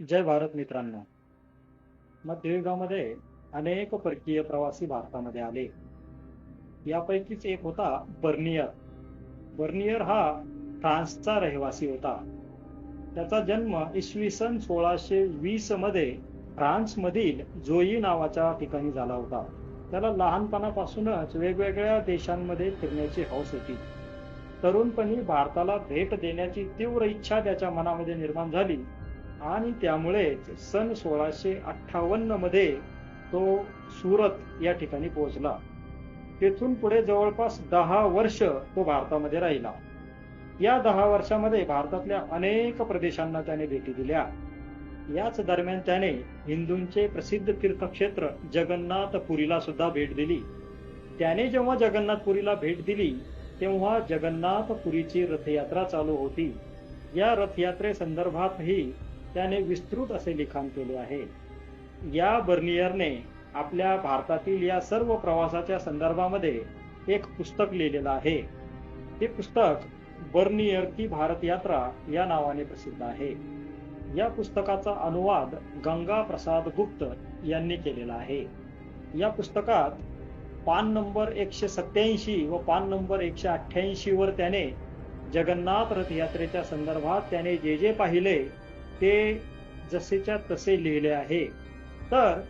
जय भारत मित्रांनो. मध्ययुगामध्ये अनेक परकीय प्रवासी भारतामध्ये आले. यापैकीच एक होता बर्नियर. बर्नियर हा फ्रान्सचा रहिवासी होता. त्याचा जन्म इसवी सन सोळाशे वीसमध्ये फ्रान्स मधील जोई नावाच्या ठिकाणी झाला होता. त्याला लहानपणापासूनच वेगवेगळ्या देशांमध्ये फिरण्याची हौस होती. तरुणपणी भारताला भेट देण्याची तीव्र इच्छा त्याच्या मनामध्ये निर्माण झाली. आणि त्यामुळेच सन सोळाशे अठ्ठावन्नमध्ये तो सुरत या ठिकाणी पोहोचला. तेथून पुढे जवळपास दहा वर्ष तो भारतामध्ये राहिला. या दहा वर्षामध्ये भारतातल्या अनेक प्रदेशांना त्याने भेटी दिल्या. याच दरम्यान त्याने हिंदूंचे प्रसिद्ध तीर्थक्षेत्र जगन्नाथपुरीला सुद्धा भेट दिली. त्याने जेव्हा जगन्नाथपुरीला भेट दिली तेव्हा जगन्नाथपुरीची रथयात्रा चालू होती. या रथयात्रे संदर्भातही त्याने विस्तृत असे लिखाण केले आहे. या बर्नियरने आपल्या भारतातील या सर्व प्रवासाच्या संदर्भामध्ये एक पुस्तक लिहिलेलं आहे. ते पुस्तक बर्नियर की भारत यात्रा या नावाने प्रसिद्ध आहे. या पुस्तकाचा अनुवाद गंगा प्रसाद गुप्त यांनी केलेला आहे. या पुस्तकात पान नंबर एकशे सत्याऐंशी व पान नंबर एकशे अठ्ठ्याऐंशी वर त्याने जगन्नाथ रथयात्रेच्या संदर्भात त्याने जे जे पाहिले ते जसेच्या तसे लिहिले आहे. तर,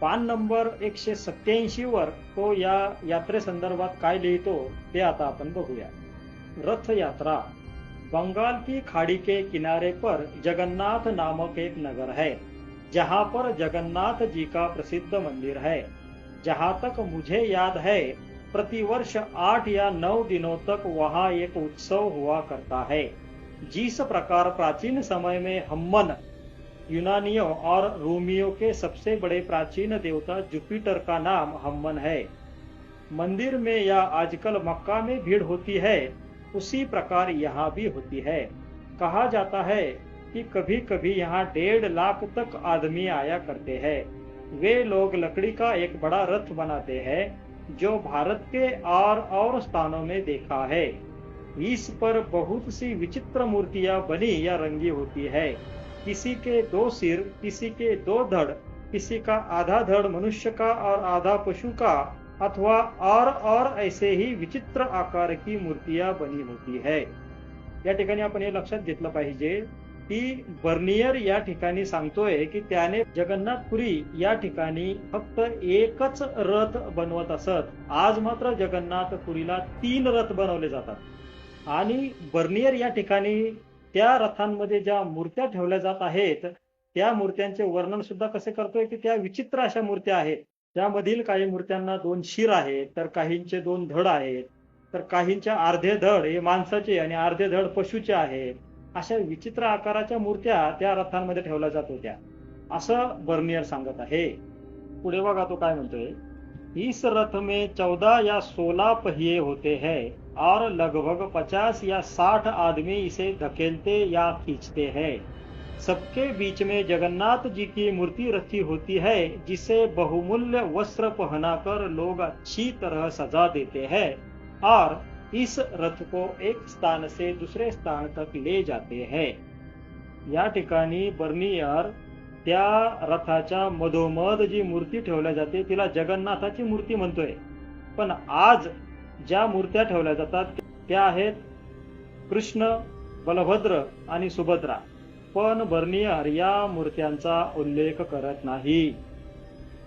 पान नंबर एकशे सत्याऐंशी वर तो या यात्रे संदर्भात काय लिहितो, ते आता आपण बघूया. रथ यात्रा बंगाल की खाड़ी के किनारे पर जगन्नाथ नामक एक नगर है, जहाँ पर जगन्नाथ जी का प्रसिद्ध मंदिर है, जहाँ तक मुझे याद है, प्रतिवर्ष आठ या नौ दिनों तक वहाँ एक उत्सव हुआ करता है। जिस प्रकार प्राचीन समय में हम्मन, यूनानियों और रोमियो के सबसे बड़े प्राचीन देवता जुपिटर का नाम हम्मन है। मंदिर में या आजकल मक्का में भीड़ होती है, उसी प्रकार यहाँ भी होती है। कहा जाता है कि कभी कभी यहाँ डेढ़ लाख तक आदमी आया करते हैं। वे लोग लकड़ी का एक बड़ा रथ बनाते हैं, जो भारत के और और स्थानों में देखा है। इस पर बहुत सी विचित्र मूर्तियां बनी या रंगी होती है। किसी के दो सिर किसी के दो धड़ किसी का आधा धड़ मनुष्य का और आधा पशु का अथवा और और ऐसे ही विचित्र आकार की मूर्तियां बनी होती है। या ठिकाणी आपण हे लक्षात घेतलं पाहिजे की बर्नियर या ठिकाणी सांगतोय की त्याने जगन्नाथपुरी या ठिकाणी फक्त एकच रथ बनवत असत. आज मात्र जगन्नाथपुरीला तीन रथ बनवले जातात. आणि बर्नियर या ठिकाणी त्या रथांमध्ये ज्या मूर्त्या ठेवल्या जात आहेत त्या मूर्त्यांचे वर्णन सुद्धा कसे करतोय की त्या विचित्र अशा मूर्त्या आहेत. त्यामधील काही मूर्त्यांना दोन शिर आहेत तर काहींचे दोन धड आहेत तर काहींच्या अर्धे धड हे माणसाचे आणि अर्धे धड पशुचे आहेत. अशा विचित्र आकाराच्या मूर्त्या त्या रथांमध्ये ठेवल्या जात होत्या. असं बर्नियर सांगत आहे. पुढे बघा तो काय म्हणतोय. इस रथ में चौदा या सोला पहिये होते है. और लगभग पचास या साठ आदमी इसे धकेलते या खींचते हैं। सबके बीच में जगन्नाथ जी की मूर्ति रखी होती है, जिसे बहुमूल्य वस्त्र पहनाकर लोग अच्छी तरह सजा देते हैं और इस रथ को एक स्थान से दूसरे स्थान तक ले जाते हैं। या ठिकाणी बर्नियर, त्या रथाच्या मधोमध जी मूर्ती ठेवल्या जाते, तिला जगन्नाथाची मूर्ती म्हणतोय. पण आज ज्या मूर्त्या ठेवल्या जातात त्या आहेत कृष्ण बलभद्र आणि सुभद्रा. पण बर्नियर या मूर्त्यांचा उल्लेख करत नाही.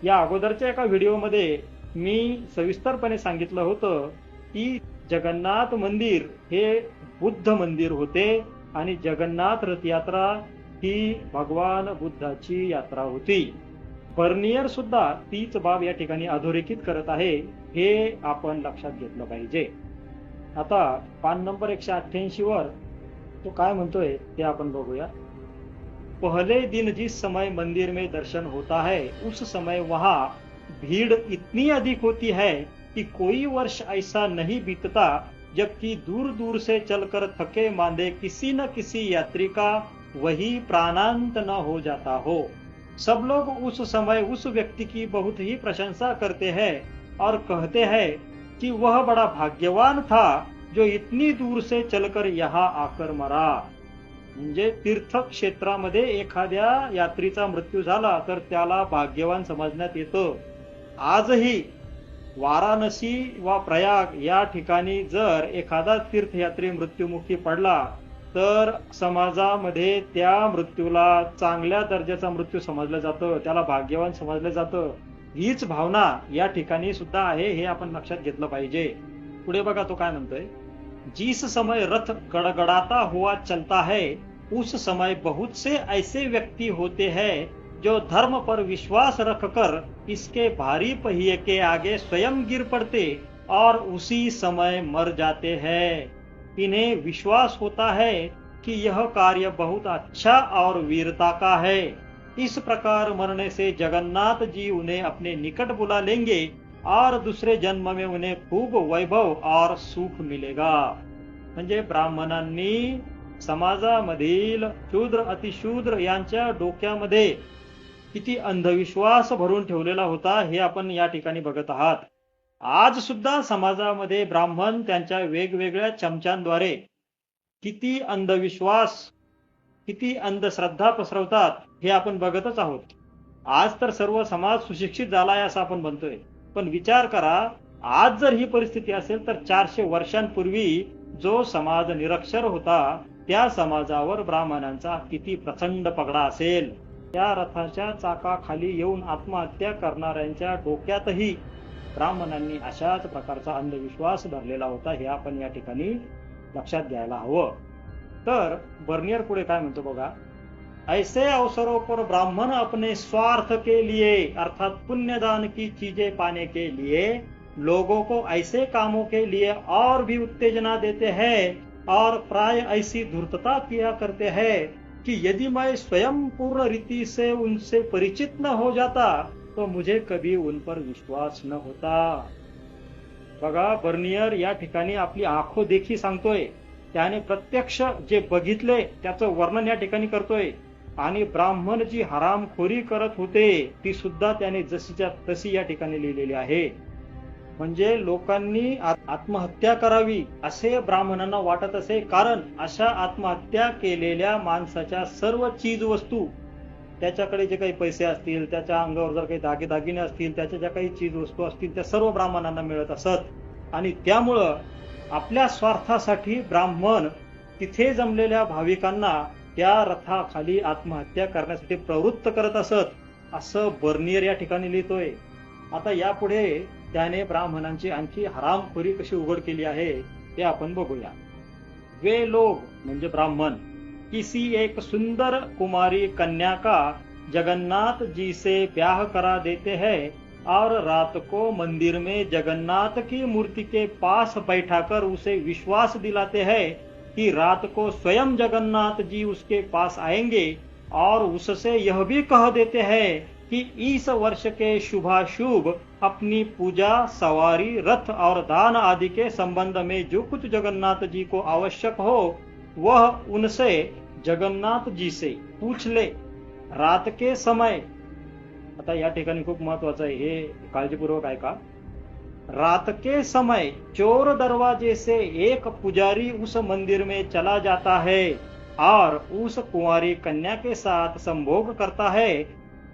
या अगोदरच्या एका व्हिडिओमध्ये मी सविस्तरपणे सांगितलं होतं की जगन्नाथ मंदिर हे बुद्ध मंदिर होते आणि जगन्नाथ रथयात्रा ही भगवान बुद्धाची यात्रा होती. बर्नियर सुद्धा तीच बाब या ठिकाणी अधोरेखित करत आहे. हे आपण लक्षात घेतलं पाहिजे. आता पान नंबर एकशे अठ्ठ्याऐंशी वर तो काय म्हणतोय ते आपण बघूया. पहले दिन जिस समय मंदिर में दर्शन होता है, उस समय वहाँ भीड़ इतनी अधिक होती है कि कोई वर्ष ऐसा नहीं बीतता, जबकि दूर दूर से चलकर थके मांदे किसी न किसी यात्री का वही प्राणांत न हो जाता हो। सब लोग उस समय उस व्यक्ति की बहुत ही प्रशंसा करते हैं। और कहते हैं कि वह बड़ा भाग्यवान था जो इतनी दूर से चलकर यहाँ आकर मरा। म्हणजे तीर्थक्षेत्रामध्ये एखाद्या यात्रीचा मृत्यू झाला तर त्याला भाग्यवान समजण्यात येतं. आजही वाराणसी वा प्रयाग या ठिकाणी जर एखादा तीर्थयात्री मृत्युमुखी पडला तर समाजामध्ये त्या मृत्यूला चांगल्या दर्जाचा मृत्यू समजलं जातं त्याला भाग्यवान समजलं जातं. हीच भावना या ठिकाणी सुद्धा आहे हे आपण लक्षात घेतलं पाहिजे. पुढे बघा तो काय म्हणतोय? जिस समय रथ गड़गड़ाता हुआ चलता है, उस समय बहुत से ऐसे व्यक्ति होते हैं जो धर्म पर विश्वास रखकर इसके भारी पहिए के आगे स्वयं गिर पड़ते और उसी समय मर जाते हैं। इन्हें विश्वास होता है कि यह कार्य बहुत अच्छा और वीरता का है। इस प्रकार मरने से जगन्नाथ जी उन्हें अपने निकट बुला लेंगे और दुसरे जन्म में उन्हें खूब वैभव और सुख मिलेगा। म्हणजे ब्राह्मणांनी समाजामधील शूद्र अतिशूद्र यांच्या डोक्यामध्ये किती अंधविश्वास भरून ठेवलेला होता हे आपण या ठिकाणी बघत आहात. आज सुद्धा समाजामध्ये ब्राह्मण त्यांच्या वेगवेगळ्या चमच्यांद्वारे किती अंधविश्वास किती अंधश्रद्धा पसरवतात हे आपण बघतच आहोत. आज तर सर्व समाज सुशिक्षित झालाय असं आपण म्हणतोय. पण विचार करा आज जर ही परिस्थिती असेल तर चारशे वर्षांपूर्वी जो समाज निरक्षर होता त्या समाजावर ब्राह्मणांचा किती प्रचंड पगडा असेल. त्या रथाच्या चाकाखाली येऊन आत्महत्या करणाऱ्यांच्या डोक्यातही ब्राह्मणांनी अशाच प्रकारचा अंधविश्वास धरलेला होता हे आपण या ठिकाणी लक्षात घ्यायला हवं. तर बर्नियर पुढे काय म्हणतो बघा? ऐसे अवसरों पर ब्राह्मण अपने स्वार्थ के लिए, अर्थात पुण्य दान की चीज़ें पाने के लिए, लोगों को ऐसे कामों के लिए और भी उत्तेजना देते हैं और प्राय ऐसी धूर्तता किया करते हैं कि यदि मैं स्वयं पूर्ण रीति से उनसे परिचित न हो जाता तो मुझे कभी उन पर विश्वास न होता। बघा बर्नियर या ठिकाणी आपली आखो देखी सांगतोय, त्याने प्रत्यक्ष जे बघितले त्याचं वर्णन या ठिकाणी करतोय. आणि ब्राह्मण जी हरामखोरी करत होते ती सुद्धा त्याने जशीच्या तशी या ठिकाणी लिहिलेली आहे. म्हणजे लोकांनी आत्महत्या करावी असे ब्राह्मणांना वाटत असे कारण अशा आत्महत्या केलेल्या माणसाच्या सर्व चीज वस्तू त्याच्याकडे जे काही पैसे असतील त्याच्या अंगावर जर काही दागिदागिने असतील त्याच्या ज्या काही चीज वस्तू असतील त्या सर्व ब्राह्मणांना मिळत असत. आणि त्यामुळं आपल्या स्वार्थासाठी ब्राह्मण तिथे जमलेल्या भाविकांना त्या रथाखाली आत्महत्या करण्यासाठी प्रवृत्त करत असत असं बर्नियर या ठिकाणी लिहितोय. आता यापुढे त्याने ब्राह्मणांची आणखी हरामखोरी कशी उघड केली आहे ते आपण बघूया. वे लोग म्हणजे ब्राह्मण किसी एक सुंदर कुमारी कन्या का जगन्नाथ जी से ब्याह करा देते हैं और रात को मंदिर में जगन्नाथ की मूर्ति के पास बैठाकर उसे विश्वास दिलाते हैं कि रात को स्वयं जगन्नाथ जी उसके पास आएँगे और उससे यह भी कह देते हैं कि इस वर्ष के शुभाशुभ अपनी पूजा, सवारी, रथ और दान आदि के संबंध में जो कुछ जगन्नाथ जी को आवश्यक हो, वह उनसे जगन्नाथ जी से पूछ ले। रात के समय। आता या ठिकाणी खूप महत्वाचं आहे, हे काळजीपूर्वक ऐका. रात के समय चोर दरवाजे से एक पुजारी उस मंदिर में चला जाता है और उस कुंवारी कन्या के साथ संभोग करता है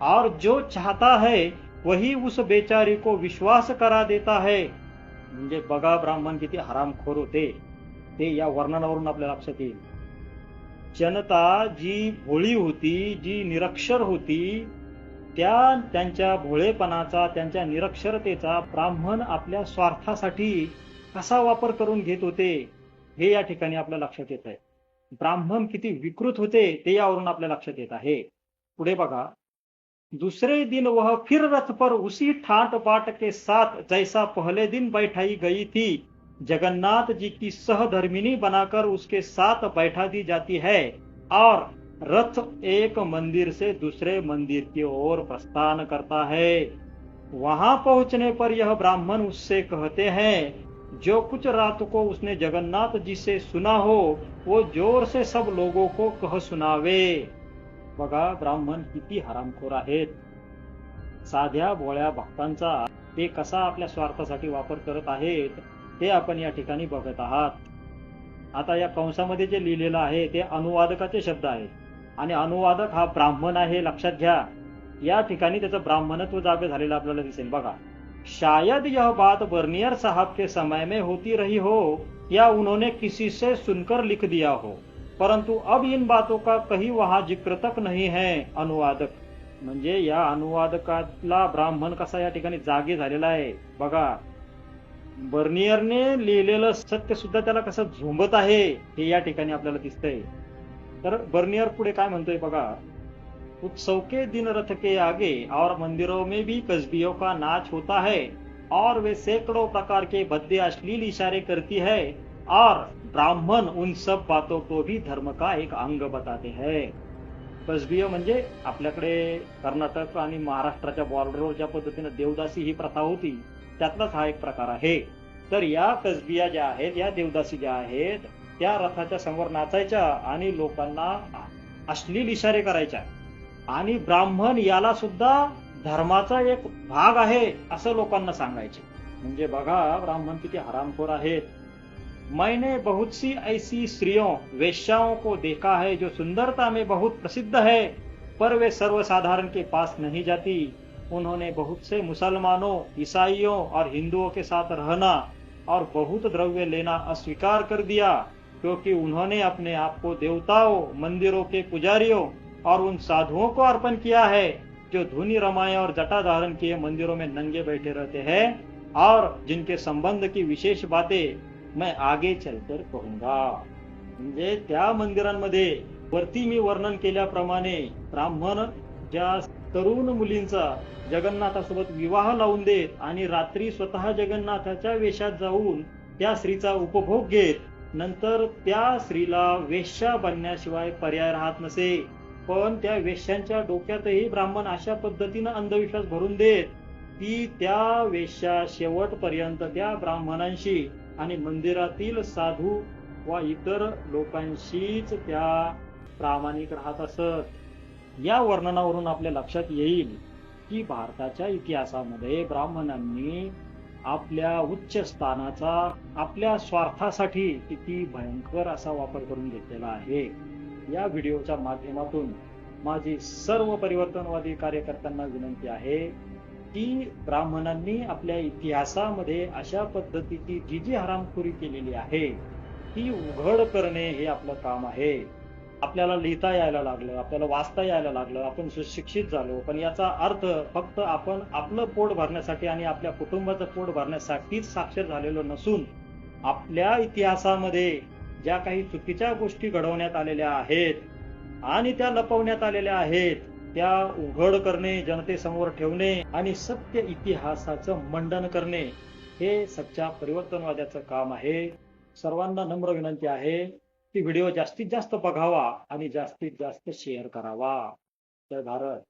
और जो चाहता है, वही उस बेचारी को विश्वास करा देता है। म्हणजे बघा ब्राह्मण किती हरामखोर होते. ते या वर्णनावरून आपल्या लक्षात येईल. जनता जी भोळी होती, जी निरक्षर होती त्या त्यांच्या भोळेपणाचा त्यांच्या निरक्षरतेचा ब्राह्मण आपल्या स्वार्थासाठी कसा वापर करून घेत होते हे या ठिकाणी आपल्या लक्षात येत आहे. ब्राह्मण किती विकृत होते ते यावरून आपल्या लक्षात येत आहे. पुढे बघा. दुसरे दिन वह फिर रथ पर उसी ठाट बाट के साथ जैसा पहले दिन बैठाई गई थी जगन्नाथ जी की सहधर्मिनी बनाकर उसके साथ बैठा दी जाती है और रथ एक मंदिर से दूसरे मंदिर की ओर प्रस्थान करता है। वहां पहुंचने पर यह ब्राह्मण उससे कहते हैं जो कुछ रात को उसने जगन्नाथ जी से सुना हो वो जोर से सब लोगों को कह सुनावे। बघा ब्राह्मण किती हरामखोर आहेत। साध्या भोळ्या भक्तांचा ते कसा आपल्या स्वार्थासाठी वापर करत आहेत ते आपण या ठिकाणी बघत आहात. आता या कंसामध्ये जे लिहिलेलं आहे ते अनुवादकाचे शब्द आहे आणि अनुवादक हा ब्राह्मण आहे लक्षात घ्या. या ठिकाणी त्याचं ब्राह्मणत्व जागे झालेलं आपल्याला दिसेल. बघा. शायद यह बात बर्नियर साहब के समय में होती रही हो या उन्होंने किसी से सुनकर लिख दिया हो. परंतु अब इन बातों का कहीं वहां जिक्र तक नहीं है अनुवादक. म्हणजे या अनुवादकातला ब्राह्मण कसा या ठिकाणी जागे झालेला आहे? बघा. बर्नियरने लिहिलेलं सत्य सुद्धा त्याला कसं झोंबत आहे हे या ठिकाणी आपल्याला दिसतंय. तर बर्नियर पुढे काय म्हणतोय बघा? उत्सव के दिन रथ के आगे और मंदिरों में भी कस्बियों का नाच होता है और वे सैकड़ों प्रकार के भद्दे अश्लील इशारे करती है और ब्राह्मण उन सब बातों को भी धर्म का एक अंग बताते हैं। कसबीय म्हणजे आपल्याकडे कर्नाटक आणि महाराष्ट्राच्या बॉर्डरवर ज्या पद्धतीने देवदासी ही प्रथा होती त्यातलाच हा एक प्रकार आहे. तर या कसबिया ज्या आहेत या देवदासी ज्या आहेत त्या रथाच्या समोर नाचायच्या आणि लोकांना अश्लील इशारे करायच्या. आणि ब्राह्मण याला सुद्धा धर्माचा एक भाग आहे असं लोकांना सांगायचे. म्हणजे बघा ब्राह्मण किती हरामखोर आहेत. मैंने बहुत सी ऐसी स्त्रियों वेश्याओं को देखा है जो सुंदरता में बहुत प्रसिद्ध है पर वे सर्वसाधारण के पास नहीं जाती। उन्होंने बहुत से मुसलमानों ईसाइयों और हिंदुओं के साथ रहना और बहुत द्रव्य लेना अस्वीकार कर दिया। क्योंकि उन्होंने अपने आप को देवताओं मंदिरों के पुजारियों और उन साधुओं को अर्पण किया है जो धुनी रमाए और जटा धारण किए मंदिरों में नंगे बैठे रहते हैं और जिनके संबंध की विशेष बातें मैं आगे चलकर कहूंगा। म्हणजे त्या मंदिरांमध्ये वरती मी वर्णन केल्याप्रमाणे ब्राह्मण ज्या तरुण मुलींचा जगन्नाथासोबत विवाह लावून देत आणि रात्री स्वतः जगन्नाथाच्या वेशात जाऊन त्या स्त्रीचा उपभोग घेत नंतर त्या स्त्रीला वेश्या बनण्याशिवाय पर्याय राहत नसे. पण त्या वेश्यांच्या डोक्यातही ब्राह्मण अशा पद्धतीनं अंधविश्वास भरून देत की त्या वेश्या शेवटपर्यंत त्या ब्राह्मणांशी आणि मंदिरातील साधू वा इतर लोकांशीच त्या प्रामाणिक राहत असत. या वर्णनावरून आपल्या लक्षात येईल की भारताच्या इतिहासामध्ये ब्राह्मणांनी आपल्या उच्च स्थानाचा आपल्या स्वार्थासाठी किती भयंकर असा वापर करून घेतलेला आहे. या व्हिडिओच्या माध्यमातून माझी सर्व परिवर्तनवादी कार्यकर्त्यांना विनंती आहे की ब्राह्मणांनी आपल्या इतिहासामध्ये अशा पद्धतीची जी जी हरामखोरी केलेली आहे ती उघड करणे हे आपलं काम आहे. आपल्याला लिहिता यायला लागलं आपल्याला वाचता यायला लागलं आपण सुशिक्षित झालो. पण याचा अर्थ फक्त आपण आपलं पोट भरण्यासाठी आणि आपल्या कुटुंबाचं पोट भरण्यासाठीच साक्षर झालेलो नसून आपल्या इतिहासामध्ये ज्या काही चुकीच्या गोष्टी घडवण्यात आलेल्या आहेत आणि त्या लपवण्यात आलेल्या आहेत त्या उघड करणे जनतेसमोर ठेवणे आणि सत्य इतिहासाचं मंडन करणे हे सच्च्या परिवर्तनवाद्याचं काम आहे. सर्वांना नम्र विनंती आहे. ती व्हिडिओ जास्तीत जास्त बघावा आणि जास्तीत जास्त शेअर करावा. जय भारत.